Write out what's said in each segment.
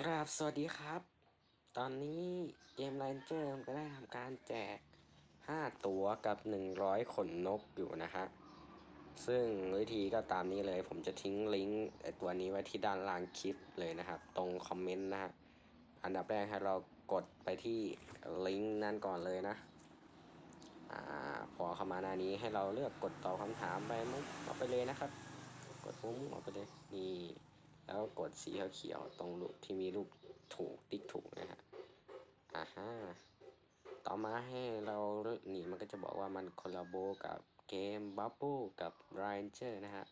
กราบสวัสดีครับ ตอนนี้เกม r รนเจอร์ก็ได้ทำการแจก 5 ตัวกับ 100 ขนนกอยู่นะฮะ ซึ่งวิธีก็ตามนี้เลย ผมจะทิ้งลิงก์ไอตัวนี้ไว้ที่ด้านล่างคลิปเลยนะครับ ตรงคอมเมนต์นะฮะ อันดับแรกให้เรากดไปที่ลิงก์นั่นก่อนเลยนะ อ่า พอเข้ามาหน้านี้ให้เราเลือกกดตอบคำถามไปมุกเอาไปเลยนะครับ กดมุ้งเอาไปเลยนี่ แล้วก็กดสีเขียวตรงรูปที่มีรูปถูกติ๊กถูกนะฮะอ่าฮะต่อมาให้เราเลือกนี่มันก็จะบอกว่ามันคอลลาโบกับเกมบับเบิลกับ Ranger นะฮะ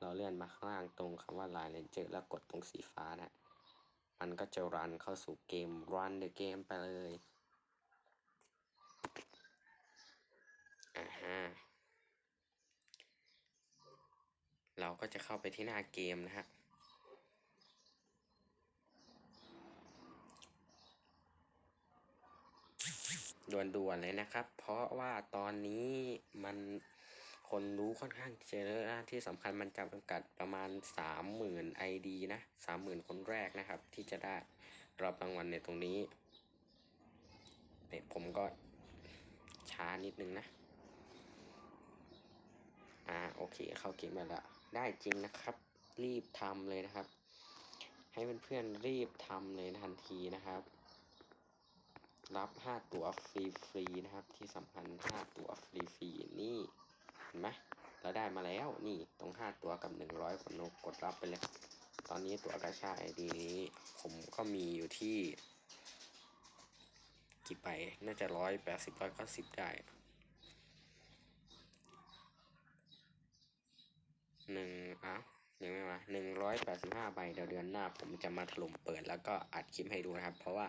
เราเลื่อนมาข้างล่างตรงคำว่า Ranger แล้วกดตรงสีฟ้านะมันก็จะรันเข้าสู่เกม run the game ไปเลยอ่าฮะเราก็จะเข้าไปที่หน้าเกมนะฮะ ด่วนๆเลยนะครับ เพราะว่าตอนนี้มันคนรู้ค่อนข้างเยอะนะที่สำคัญมันจำกัดประมาณ 30,000 ID นะ 30,000 คนแรกนะครับ ที่จะได้รับรางวัลในตรงนี้เนี่ยผมก็ช้านิดนึงนะ อ่าโอเคเข้าเกมมาแล้วได้จริงนะครับ รีบทำเลยนะครับ ให้เพื่อนๆรีบทำเลยทันทีนะครับ รับ5ตัวฟรีๆนะครับ ที่สำคัญ5ตัวฟรีๆนี่เห็นไหมเราได้มาแล้วนี่ตรง5ตัวกับ100คนนกกดรับไปเลยตอนนี้ตัวกระชายดีนี้ผมก็มีอยู่ที่กี่ไปน่าจะร้อยแปดสิบร้อยเก้าสิบได้หนึ่งอ้าวยังไม่มาหนึ่งร้อยแปดสิบห้าใบเดี๋ยวเดือนหน้า ผมจะมาถล่มเปิดแล้วก็อัดคลิปให้ดูนะครับ เพราะว่า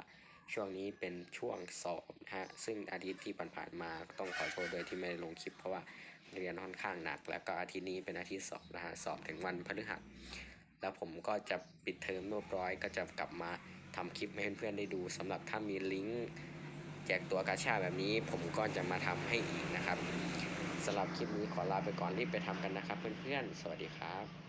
ช่วงนี้เป็นช่วงสอบนะฮะ ซึ่งอาทิตย์ที่ผ่านๆมาต้องขอโทษโดยที่ไม่ได้ลงคลิปเพราะว่าเรียนค่อนข้างหนัก แล้วก็อาทิตย์นี้เป็นอาทิตย์สอบนะฮะ สอบถึงวันพฤหัส แล้วผมก็จะปิดเทอมเรียบร้อย ก็จะกลับมาทำคลิปให้เพื่อนๆได้ดูสำหรับถ้ามีลิงก์แจกตัวกาชาแบบนี้ ผมก็จะมาทำให้อีกนะครับสำหรับคลิปนี้ขอลาไปก่อนรีบไปทำกันนะครับเพื่อนๆ สวัสดีครับ